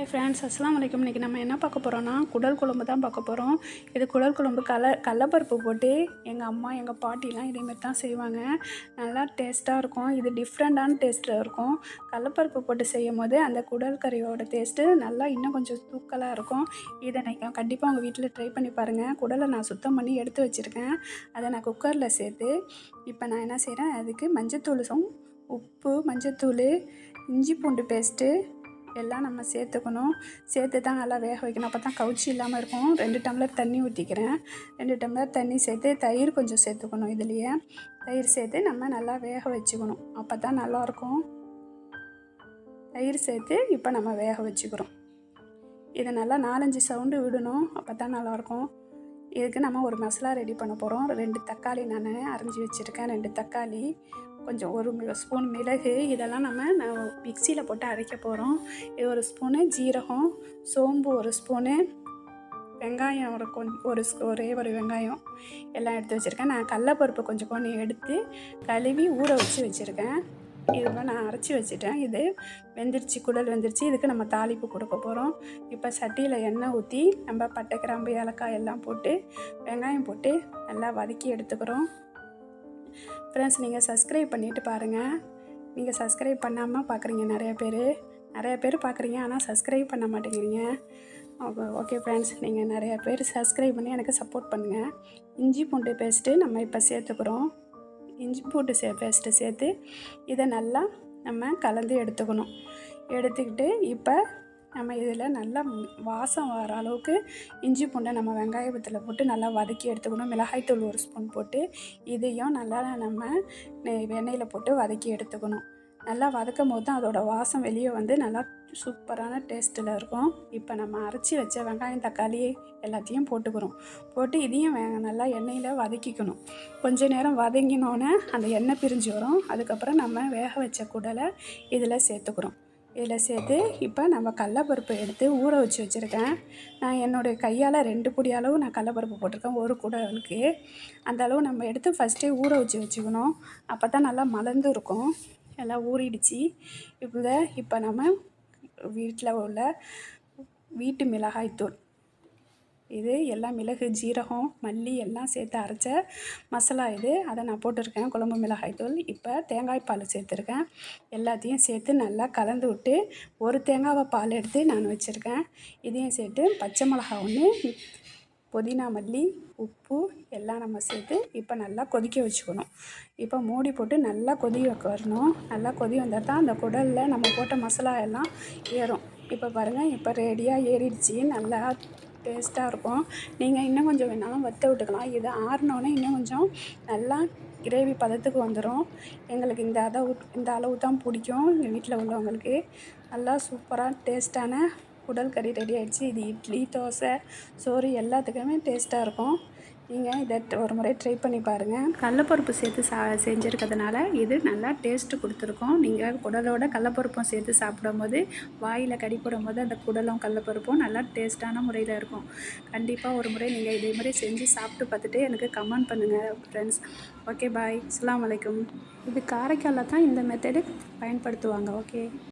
Hi friends அஸ்லாம் வலைக்கம் இன்றைக்கி நம்ம என்ன பார்க்க போகிறோன்னா குடல் குழம்பு தான் பார்க்க போகிறோம் இது குடல் குழம்பு கல கடலப்பருப்பு போட்டு எங்கள் அம்மா எங்கள் பாட்டிலாம் இதேமாரி தான் செய்வாங்க. நல்லா டேஸ்ட்டாக இருக்கும். இது டிஃப்ரெண்ட்டான டேஸ்ட்டில் இருக்கும். கடலப்பருப்பு போட்டு செய்யும் போது அந்த குடல் கறியோட டேஸ்ட்டு நல்லா இன்னும் கொஞ்சம் தூக்கலாக இருக்கும். இதை நான் கண்டிப்பாக உங்கள் வீட்டில் ட்ரை பண்ணி பாருங்கள் குடலை நான் சுத்தம் பண்ணி எடுத்து வச்சுருக்கேன். அதை நான் குக்கரில் சேர்த்து இப்போ நான் என்ன செய்கிறேன் அதுக்கு மஞ்சத்தூள் உப்பு மஞ்சத்தூள் இஞ்சி பூண்டு பேஸ்ட்டு எல்லாம் நம்ம சேர்த்துக்கணும். சேர்த்து தான் நல்லா வேக வைக்கணும். அப்போ தான் கவுச்சி இல்லாமல் இருக்கும். ரெண்டு டம்ளர் தண்ணி ஊற்றிக்கிறேன் ரெண்டு டம்ளர் தண்ணி சேர்த்து தயிர் கொஞ்சம் சேர்த்துக்கணும் இதுலேயே. தயிர் சேர்த்து நம்ம நல்லா வேக வச்சுக்கணும். அப்போ தான் நல்லாயிருக்கும். தயிர் சேர்த்து இப்போ நம்ம வேக வச்சுக்கிறோம். இதை நல்லா நாலஞ்சு சவுண்டு விடணும். அப்போ தான் நல்லாயிருக்கும். இதுக்கு நம்ம ஒரு மசாலா ரெடி பண்ண போகிறோம் ரெண்டு தக்காளி நான் அரைஞ்சி வச்சுருக்கேன். ரெண்டு தக்காளி. கொஞ்சம் ஒரு ஸ்பூன் மிளகு இதெல்லாம் நம்ம மிக்சியில் போட்டு அரைக்க போகிறோம் இது ஒரு ஸ்பூனு ஜீரகம் சோம்பு ஒரு ஸ்பூனு வெங்காயம் ஒரு கொஞ்சம் ஒரு ஒரே ஒரு வெங்காயம் எல்லாம் எடுத்து வச்சுருக்கேன். நான் கடலப்பருப்பு கொஞ்சம் கொஞ்சம் எடுத்து கழுவி ஊற வச்சு வச்சுருக்கேன். இதெல்லாம் நான் அரைச்சி வச்சுட்டேன். இது வெந்துருச்சு குடல் வெந்துருச்சு. இதுக்கு நம்ம தாளிப்பு கொடுக்க போகிறோம் இப்போ சட்டியில் எண்ணெய் ஊற்றி நம்ம பட்டை கிராம்பு ஏலக்காய் எல்லாம் போட்டு வெங்காயம் போட்டு நல்லா வதக்கி எடுத்துக்கிறோம். ஃப்ரெண்ட்ஸ் நீங்கள் சப்ஸ்கிரைப் பண்ணிவிட்டு பாருங்கள் நீங்கள் சப்ஸ்கிரைப் பண்ணாமல் பார்க்குறீங்க நிறைய பேர். நிறைய பேர் பார்க்குறீங்க ஆனால் சப்ஸ்கிரைப் பண்ண மாட்டேங்கிறீங்க. ஓகே ஃப்ரெண்ட்ஸ் நீங்கள் நிறைய பேர் சப்ஸ்கிரைப் பண்ணி எனக்கு சப்போர்ட் பண்ணுங்கள் இஞ்சி பூண்டு பேஸ்ட்டு நம்ம இப்போ சேர்த்துக்கிறோம். இஞ்சி பூண்டு சே பேஸ்ட்டு சேர்த்து இதை நல்லா நம்ம கலந்து எடுத்துக்கணும். எடுத்துக்கிட்டு இப்போ நம்ம இதில் நல்லா வாசம் வர அளவுக்கு இஞ்சி பூண்டை நம்ம வெங்காயத்தில் போட்டு நல்லா வதக்கி எடுத்துக்கணும். மிளகாய்த்தூள் ஒரு ஸ்பூன் போட்டு இதையும் நல்லா நம்ம எண்ணெயில் போட்டு வதக்கி எடுத்துக்கணும். நல்லா வதக்கும் போது தான் அதோடய வாசம் வெளியே வந்து நல்லா சூப்பரான டேஸ்ட்டில் இருக்கும். இப்போ நம்ம அரைச்சி வச்ச வெங்காயம் தக்காளி எல்லாத்தையும் போட்டுக்கிறோம். போட்டு இதையும் வே நல்லா எண்ணெயில் வதக்கிக்கணும். கொஞ்ச நேரம் வதங்கினோன்னே அந்த எண்ணெய் பிரிஞ்சு வரும். அதுக்கப்புறம் நம்ம வேக வச்ச குடலை இதில் சேர்த்துக்கிறோம். இதில் சேர்த்து இப்போ நம்ம கடலப்பருப்பு எடுத்து ஊற வச்சு வச்சுருக்கேன். நான் என்னுடைய கையால் ரெண்டு பொடி அளவு நான் கடலப்பருப்பு போட்டிருக்கேன் ஒரு கூட அளவுக்கு. அந்த அளவு நம்ம எடுத்து ஃபஸ்ட்டே ஊற வச்சு வச்சுக்கணும். அப்போ தான் நல்லா மலர்ந்து இருக்கும். எல்லாம் ஊறிடுச்சு. இப்போ இப்போ நம்ம வீட்டில் உள்ள வீட்டு மிளகாய்த்தூள் இது எல்லாம் மிளகு ஜீரகம் மல்லி எல்லாம் சேர்த்து அரைச்ச மசாலா இது. அதை நான் போட்டிருக்கேன். குழம்பு மிளகாய் தூள். இப்போ தேங்காய் பால் சேர்த்துருக்கேன். எல்லாத்தையும் சேர்த்து நல்லா கலந்து விட்டு ஒரு தேங்காவை பால் எடுத்து நான் வச்சுருக்கேன். இதையும் சேர்த்து பச்சை மிளகா ஒன்று புதினா மல்லி உப்பு எல்லாம் நம்ம சேர்த்து இப்போ நல்லா கொதிக்க வச்சுக்கணும். இப்போ மூடி போட்டு நல்லா கொதி வரணும் நல்லா கொதி வந்தால் தான் அந்த குடலில் நம்ம போட்ட மசாலா எல்லாம் ஏறும். இப்போ பாருங்கள் இப்போ ரெடியாக ஏறிடுச்சு. நல்லா டேஸ்ட்டாக இருக்கும். நீங்கள் இன்னும் கொஞ்சம் வேணாலும் வற்ற விட்டுக்கலாம். இது ஆறினோடனே இன்னும் கொஞ்சம் நல்லா கிரேவி பதத்துக்கு வந்துடும் எங்களுக்கு இந்த அதை இந்த அளவு தான் பிடிக்கும் எங்கள் வீட்டில் உள்ளவங்களுக்கு. நல்லா சூப்பராக டேஸ்ட்டான உடல் கறி ரெடி ஆகிடுச்சு இது இட்லி தோசை சோறு எல்லாத்துக்குமே டேஸ்ட்டாக இருக்கும். நீங்கள் இதை ஒரு முறை ட்ரை பண்ணி பாருங்கள் கடலப்பருப்பு சேர்த்து சா செஞ்சுருக்கிறதுனால இது நல்லா டேஸ்ட்டு கொடுத்துருக்கோம். நீங்கள் குடலோட கடலப்பருப்பும் சேர்த்து சாப்பிடும்போது வாயில் கடிப்படும் போது அந்த குடலும் கடலப்பருப்பும் நல்லா டேஸ்ட்டான முறையில் இருக்கும். கண்டிப்பாக ஒரு முறை நீங்கள் இதே மாதிரி செஞ்சு சாப்பிட்டு பார்த்துட்டு எனக்கு கமெண்ட் பண்ணுங்கள் ஃப்ரெண்ட்ஸ் ஓகே பாய் அஸ்லாம் வலைக்கம் இது காரைக்காலில் தான் இந்த மெத்தடு பயன்படுத்துவாங்க. ஓகே